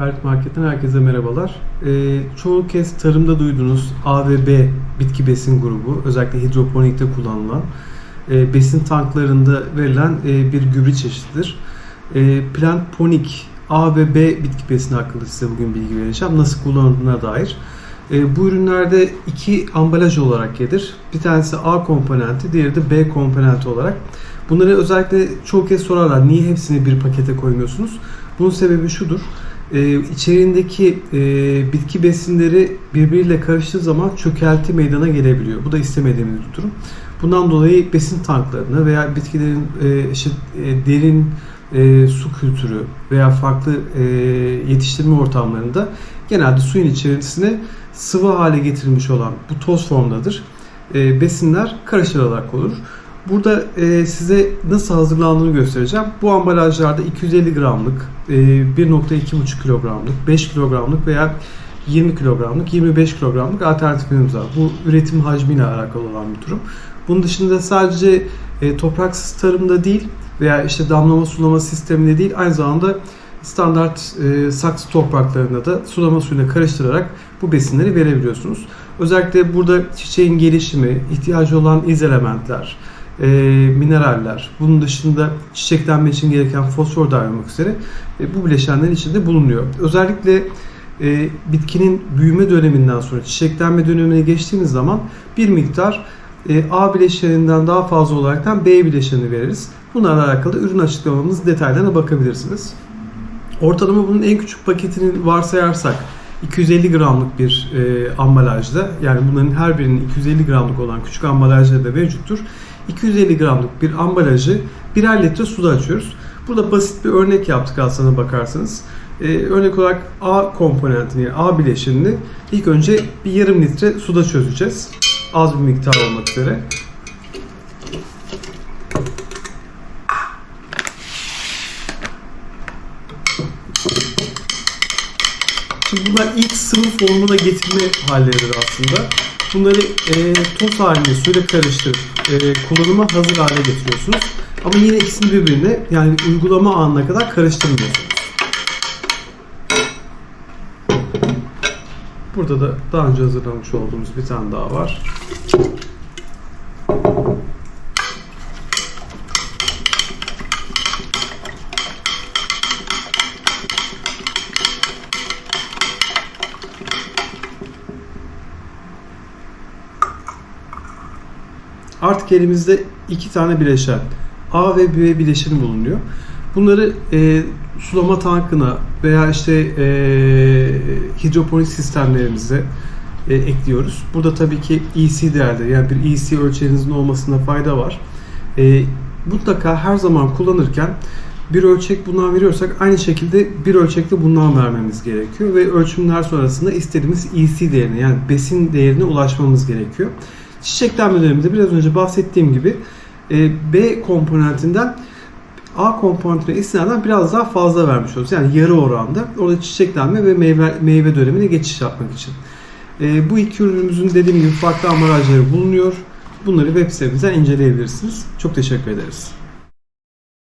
Berk Market'ten herkese merhabalar. Ee, çoğu kez tarımda duyduğunuz A ve B bitki besin grubu, özellikle hidroponikte kullanılan e, besin tanklarında verilen e, bir gübre çeşididir. E, Plant Ponik A ve B bitki besini hakkında size bugün bilgi vereceğim. Nasıl kullanıldığına dair. E, bu ürünlerde iki ambalaj olarak gelir. Bir tanesi A komponenti, diğeri de B komponenti olarak. Bunları özellikle çoğu kez sorarlar. Niye hepsini bir pakete koymuyorsunuz? Bunun sebebi şudur. Ee, içeriğindeki e, bitki besinleri birbiriyle karıştığı zaman çökelti meydana gelebiliyor. Bu da istemediğimiz bir durum. Bundan dolayı besin tanklarını veya bitkilerin e, işte, e, derin e, su kültürü veya farklı e, yetiştirme ortamlarında genelde suyun içerisine sıvı hale getirilmiş olan bu toz formdadır. E, besinler karıştırılarak olur. Burada e, size nasıl hazırlandığını göstereceğim. Bu ambalajlarda 250 gramlık, e, 1.2,5 kilogramlık, 5 kilogramlık veya 20 kilogramlık, 25 kilogramlık alternatifimiz var. Bu üretim hacmiyle alakalı olan bir durum. Bunun dışında sadece e, topraksız tarımda değil veya işte damlama sulama sisteminde değil aynı zamanda standart e, saksı topraklarında da sulama suyuna karıştırarak bu besinleri verebiliyorsunuz. Özellikle burada çiçeğin gelişimi, ihtiyacı olan iz elementler, e, mineraller, bunun dışında çiçeklenme için gereken fosfor olmak üzere e, bu bileşenlerin içinde bulunuyor. Özellikle e, bitkinin büyüme döneminden sonra çiçeklenme dönemine geçtiğimiz zaman bir miktar e, A bileşeninden daha fazla olaraktan B bileşeni veririz. Bunlarla alakalı ürün açıklamamız detaylarına bakabilirsiniz. Ortalama bunun en küçük paketini varsayarsak 250 gramlık bir e, ambalajda yani bunların her birinin 250 gramlık olan küçük ambalajları da mevcuttur. 250 gramlık bir ambalajı birer litre suda açıyoruz. Burada basit bir örnek yaptık aslına bakarsanız. Ee, örnek olarak A komponentini, A bileşenini ilk önce bir yarım litre suda çözeceğiz. Az bir miktar olmak üzere. Şimdi bunlar ilk sıvı formuna getirme halleridir aslında. Bunları e, toz halinde suyla karıştırıp e, kullanıma hazır hale getiriyorsunuz. Ama yine ikisini birbirine yani uygulama anına kadar karıştırmıyorsunuz. Burada da daha önce hazırlamış olduğumuz bir tane daha var. Artık elimizde iki tane bileşen A ve B bileşeni bulunuyor. Bunları e, sulama tankına veya işte e, hidroponik sistemlerimize e, ekliyoruz. Burada tabii ki EC değerleri yani bir EC ölçerinizin olmasında fayda var. E, mutlaka her zaman kullanırken bir ölçek bundan veriyorsak aynı şekilde bir ölçekte bundan vermemiz gerekiyor ve ölçümler sonrasında istediğimiz EC değerine yani besin değerine ulaşmamız gerekiyor. Çiçeklenme döneminde biraz önce bahsettiğim gibi e, B komponentinden A komponentine istinaden biraz daha fazla vermiş oluruz. Yani yarı oranda. Orada çiçeklenme ve meyve, meyve dönemine geçiş yapmak için. E, bu iki ürünümüzün dediğim gibi farklı ambalajları bulunuyor. Bunları web sitemizden inceleyebilirsiniz. Çok teşekkür ederiz.